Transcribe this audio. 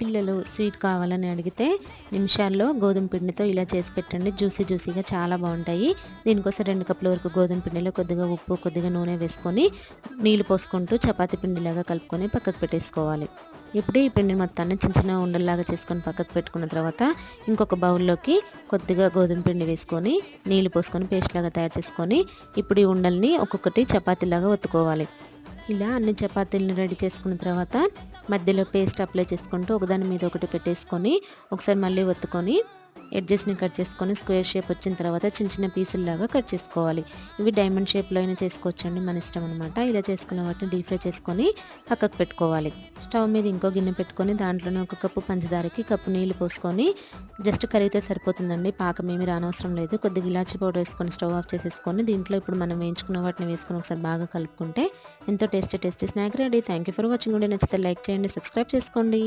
పిల్లలు స్వీట్ కావాలని అడిగితే నిమిషాల్లో గోధుమ పిండితో ఇలా చేసి పెట్టండి. జ్యూసీ జ్యూసీగా చాలా బాగుంటాయి. దీనికోసం రెండు కప్పుల వరకు గోధుమ పిండిలో కొద్దిగా ఉప్పు కొద్దిగా నూనె వేసుకొని నీళ్ళు పోసుకుంటూ చపాతి పిండిలాగా కలుపుకొని పక్కకు పెట్టేసుకోవాలి. ఇప్పుడు ఈ పిండి మొత్తాన్ని చిన్న చిన్న ఉండల్లాగా చేసుకొని పక్కకు పెట్టుకున్న తర్వాత ఇంకొక బౌల్లోకి కొద్దిగా గోధుమ పిండి వేసుకొని నీళ్ళు పోసుకొని పేస్ట్ లాగా తయారు చేసుకొని ఇప్పుడు ఈ ఉండల్ని ఒక్కొక్కటి చపాతీలాగా ఒత్తుకోవాలి. ఇలా అన్ని చపాతీలను రెడీ చేసుకున్న తర్వాత మధ్యలో పేస్ట్ అప్లై చేసుకుంటూ ఒకదాని మీద ఒకటి పెట్టేసుకొని ఒకసారి మళ్ళీ ఒత్తుకొని ఎడ్జెస్ని కట్ చేసుకొని స్క్వేర్ షేప్ వచ్చిన తర్వాత చిన్న చిన్న పీసుల్లాగా కట్ చేసుకోవాలి. ఇవి డైమండ్ షేప్లో అయినా చేసుకోవచ్చండి మన ఇష్టం అనమాట ఇలా చేసుకున్న వాటిని డీప్ ఫ్రై చేసుకొని పక్కకు పెట్టుకోవాలి. స్టవ్ మీద ఇంకో గిన్నె పెట్టుకొని దాంట్లోనే ఒక కప్పు పంచదారకి కప్పు నీళ్ళు పోసుకొని జస్ట్ కరిగితే సరిపోతుందండి. పాకం ఏమి రానవసరం లేదు. కొద్దిగా ఇలాచి పౌడర్ వేసుకొని స్టవ్ ఆఫ్ చేసేసుకొని దీంట్లో ఇప్పుడు మనం వేయించుకున్న వాటిని వేసుకొని ఒకసారి బాగా కలుపుకుంటే ఎంతో tasty tasty snack ready. Thank you for watching నచ్చితే లైక్ చేయండి సబ్స్క్రైబ్ చేసుకోండి.